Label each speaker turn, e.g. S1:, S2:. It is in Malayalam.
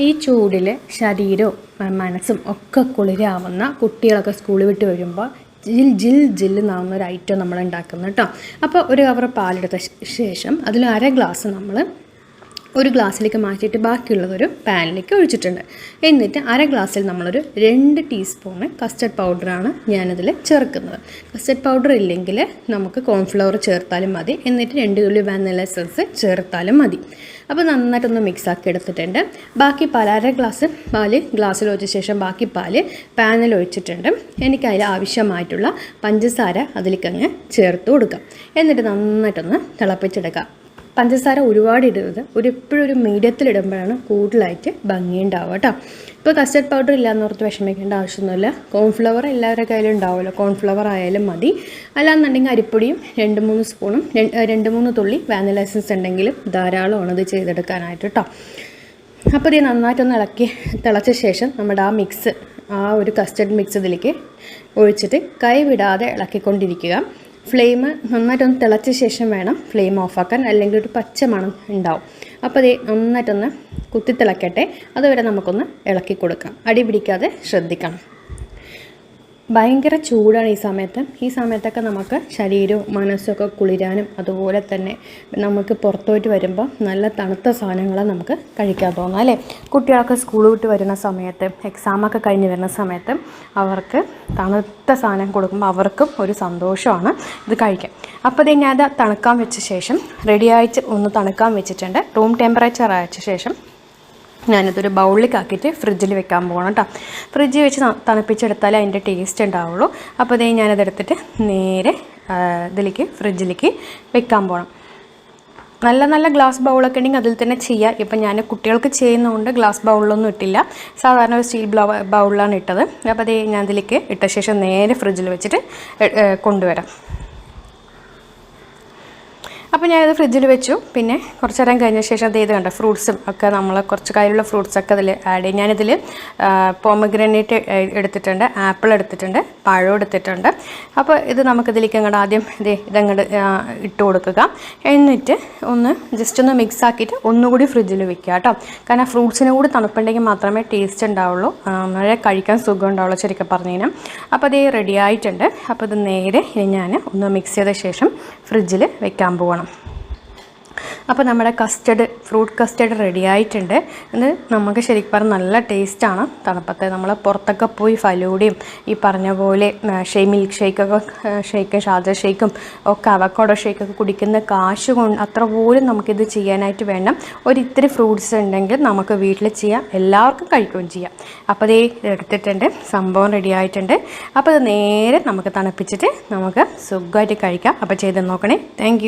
S1: ഈ ചൂടിൽ ശരീരവും മനസ്സും ഒക്കെ കുളിരാവുന്ന കുട്ടികളൊക്കെ സ്കൂളിൽ വിട്ട് വരുമ്പോൾ ജിൽ ജിൽ ജില്ലെന്നാവുന്ന ഒരു ഐറ്റം നമ്മൾ ഉണ്ടാക്കുന്നത് കേട്ടോ അപ്പോൾ ഒരു കവർ പാലെടുത്ത ശേഷം അതിൽ അര ഗ്ലാസ് നമ്മൾ ഒരു ഗ്ലാസ്സിലേക്ക് മാറ്റിയിട്ട് ബാക്കിയുള്ളതൊരു പാനിലേക്ക് ഒഴിച്ചിട്ടുണ്ട്. എന്നിട്ട് അര ഗ്ലാസ്സിൽ നമ്മളൊരു രണ്ട് ടീസ്പൂണ് കസ്റ്റർഡ് പൗഡറാണ് ഞാനതിൽ ചേർക്കുന്നത്. കസ്റ്റർഡ് പൗഡർ ഇല്ലെങ്കിൽ നമുക്ക് കോൺഫ്ലവർ ചേർത്താലും മതി. എന്നിട്ട് രണ്ട് തുള്ളി വാനില എസൻസ് ചേർത്താലും മതി. അപ്പോൾ നന്നായിട്ടൊന്ന് മിക്സ് ആക്കി എടുത്തിട്ടുണ്ട്. ബാക്കി പാൽ അര ഗ്ലാസ് പാൽ ഗ്ലാസ്സിൽ ഒഴിച്ച ശേഷം ബാക്കി പാൽ പാനിൽ ഒഴിച്ചിട്ടുണ്ട്. എനിക്ക് അതിൽ ആവശ്യമായിട്ടുള്ള പഞ്ചസാര അതിലേക്ക് അങ്ങ് ചേർത്ത് കൊടുക്കാം. എന്നിട്ട് നന്നായിട്ടൊന്ന് തിളപ്പിച്ചെടുക്കാം. പഞ്ചസാര ഒരുപാട് ഇടരുത് ഒരു എപ്പോഴും ഒരു മീഡിയത്തിൽ ഇടുമ്പോഴാണ് കൂടുതലായിട്ട് ഭംഗിയുണ്ടാവുക കേട്ടോ ഇപ്പോൾ കസ്റ്റർഡ് പൗഡർ ഇല്ലാന്ന് ഓർത്ത് വിഷമിക്കേണ്ട ആവശ്യമൊന്നുമില്ല. കോൺഫ്ലവർ എല്ലാവരുടെ കയ്യിലും ഉണ്ടാവുമല്ലോ. കോൺഫ്ലവർ ആയാലും മതി. അല്ലാന്നുണ്ടെങ്കിൽ അരിപ്പൊടിയും രണ്ട് മൂന്ന് സ്പൂണും രണ്ട് മൂന്ന് തുള്ളി വാനില എസൻസ് ഉണ്ടെങ്കിലും ധാരാളമാണ് ഇത് ചെയ്തെടുക്കാനായിട്ട് കേട്ടോ അപ്പോൾ ഇത് നന്നായിട്ടൊന്ന് ഇളക്കി തിളച്ച ശേഷം നമ്മുടെ ആ മിക്സ് ആ ഒരു കസ്റ്റർഡ് മിക്സ് ഇതിലേക്ക് ഒഴിച്ചിട്ട് കൈവിടാതെ ഇളക്കിക്കൊണ്ടിരിക്കുക. ഫ്ലെയിം നന്നായിട്ടൊന്ന് തിളച്ച ശേഷം വേണം ഫ്ലെയിം ഓഫാക്കാൻ. അല്ലെങ്കിൽ ഒരു പച്ച മണം ഉണ്ടാവും. അപ്പോൾ അതേ നന്നായിട്ടൊന്ന് കുത്തി തിളക്കട്ടെ അതുവരെ നമുക്കൊന്ന് ഇളക്കി കൊടുക്കാം. അടി പിടിക്കാതെ ശ്രദ്ധിക്കണം. ഭയങ്കര ചൂടാണ് ഈ സമയത്ത്. ഈ സമയത്തൊക്കെ നമുക്ക് ശരീരവും മനസ്സൊക്കെ കുളിരാനും അതുപോലെ തന്നെ നമുക്ക് പുറത്തോട്ട് വരുമ്പോൾ നല്ല തണുത്ത സാധനങ്ങൾ നമുക്ക് കഴിക്കാൻ തോന്നും അല്ലേ? കുട്ടികളൊക്കെ സ്കൂൾ വിട്ട് വരുന്ന സമയത്ത് എക്സാമൊക്കെ കഴിഞ്ഞ് വരുന്ന സമയത്ത് അവർക്ക് തണുത്ത സാധനം കൊടുക്കുമ്പോൾ അവർക്കും ഒരു സന്തോഷമാണ് ഇത് കഴിക്കാം അപ്പോൾ ഇത് ഞാൻ തണുക്കാൻ വെച്ച ശേഷം റെഡിയായിട്ട് ഒന്ന് തണുക്കാൻ വെച്ചിട്ടുണ്ട്. റൂം ടെമ്പറേച്ചർ അയച്ച ശേഷം ഞാനിതൊരു ബൗളിലേക്ക് ആക്കിയിട്ട് ഫ്രിഡ്ജിൽ വെക്കാൻ പോകണം കേട്ടോ ഫ്രിഡ്ജിൽ വെച്ച് തണുപ്പിച്ചെടുത്താലേ അതിന്റെ ടേസ്റ്റ് ഉണ്ടാവുള്ളൂ. അപ്പോൾ ഇതേ ഞാനതെടുത്തിട്ട് നേരെ ഇതിലേക്ക് ഫ്രിഡ്ജിലേക്ക് വെക്കാൻ പോകണം നല്ല നല്ല ഗ്ലാസ് ബൗളൊക്കെ ഉണ്ടെങ്കിൽ അതിൽ തന്നെ ചെയ്യുക ഇപ്പം ഞാൻ കുട്ടികൾക്ക് ചെയ്യുന്നതുകൊണ്ട് ഗ്ലാസ് ബൗളിലൊന്നും ഇട്ടില്ല. സാധാരണ ഒരു സ്റ്റീൽ ബൗളിലാണ് ഇട്ടത്. അപ്പോൾ അതേ ഞാൻ ഇതിലേക്ക് ഇട്ട ശേഷം നേരെ ഫ്രിഡ്ജിൽ വെച്ചിട്ട് കൊണ്ടുവരാം. അപ്പോൾ ഞാനത് ഫ്രിഡ്ജിൽ വെച്ചു. പിന്നെ കുറച്ച് നേരം കഴിഞ്ഞ ശേഷം അത് ഇത് കണ്ടോ ഫ്രൂട്ട്സും ഒക്കെ നമ്മൾ കുറച്ച് കാര്യമുള്ള ഫ്രൂട്ട്സൊക്കെ അതിൽ ആഡ് ചെയ്യും ഞാനിതിൽ പോമഗ്രനേറ്റ് എടുത്തിട്ടുണ്ട് ആപ്പിൾ എടുത്തിട്ടുണ്ട്. പഴം എടുത്തിട്ടുണ്ട് അപ്പോൾ ഇത് നമുക്കിതിലേക്ക് അങ്ങോട്ട് ആദ്യം ഇത് ഇതങ്ങോട്ട് ഇട്ട് കൊടുക്കുക. എന്നിട്ട് ഒന്ന് ജസ്റ്റ് ഒന്ന് മിക്സ് ആക്കിയിട്ട് ഒന്നുകൂടി ഫ്രിഡ്ജിൽ വെക്കുക കേട്ടോ. കാരണം ഫ്രൂട്ട്സിന് കൂടി തണുപ്പുണ്ടെങ്കിൽ മാത്രമേ ടേസ്റ്റ് ഉണ്ടാവുള്ളൂ. വളരെ കഴിക്കാൻ സുഖം ഉണ്ടാവുള്ളൂ ശരിക്കും പറഞ്ഞു അപ്പോൾ അത് റെഡി ആയിട്ടുണ്ട്. അപ്പോൾ ഇത് നേരെ ഇനി ഞാൻ ഒന്ന് മിക്സ് ചെയ്ത ശേഷം ഫ്രിഡ്ജിൽ വെക്കാൻ പോകണം. അപ്പോൾ നമ്മുടെ കസ്റ്റഡ് ഫ്രൂട്ട് കസ്റ്റഡ് റെഡി ആയിട്ടുണ്ട്. ഇത് നമുക്ക് ശരിക്കും പറഞ്ഞാൽ നല്ല ടേസ്റ്റാണ് തണുപ്പത്തെ നമ്മൾ പുറത്തൊക്കെ പോയി ഫലൂടെയും ഈ പറഞ്ഞ പോലെ ഷെയ് മിൽക്ക് ഷേക്കൊക്കെ ഷേക്ക് ഷാജ ഷേക്കും ഒക്കെ അവക്കോടോ ഷേക്കൊക്കെ കുടിക്കുന്ന കാശ് കൊണ്ട് അത്ര പോലും നമുക്കിത് ചെയ്യാനായിട്ട് വേണം ഒരിത്തിരി ഫ്രൂട്ട്സ് ഉണ്ടെങ്കിൽ നമുക്ക് വീട്ടിൽ ചെയ്യാം. എല്ലാവർക്കും കഴിക്കുകയും ചെയ്യാം. അപ്പോൾ ഇത് എടുത്തിട്ടുണ്ട്. സംഭവം റെഡി ആയിട്ടുണ്ട്. അപ്പോൾ ഇത് നേരെ നമുക്ക് തണുപ്പിച്ചിട്ട് നമുക്ക് സുഖമായിട്ട് കഴിക്കാം. അപ്പോൾ ചെയ്ത് നോക്കണേ. താങ്ക്